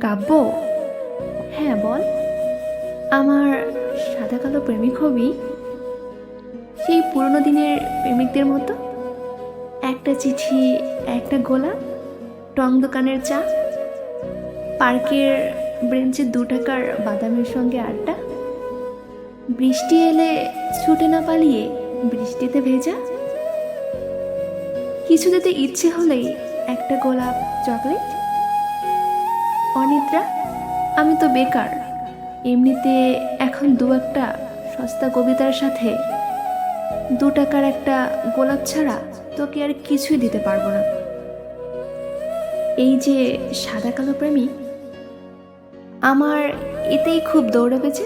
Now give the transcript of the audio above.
কাব্য? হ্যাঁ বল। আমার সাদা কালো প্রেমিক হবি সেই পুরনো দিনের প্রেমিকদের মতো। একটা চিঠি, একটা গোলাপ টং দোকানের চা, পার্কের ব্রেঞ্চে দু টাকার বাদামের সঙ্গে আড্ডা। বৃষ্টি এলে ছুটে না পালিয়ে বৃষ্টিতে ভেজা। কিছু দিতে ইচ্ছে হলেই একটা গোলাপ চকলেট। অনিদ্রা? আমি তো বেকার। এমনিতে এখন দু একটা সস্তা কবিতার সাথে দু টাকার একটা গোলাপ ছাড়া তোকে আর কিছুই দিতে পারব না। এই যে সাদা কালো প্রেমী আমার এতেই খুব দৌড়াবে যে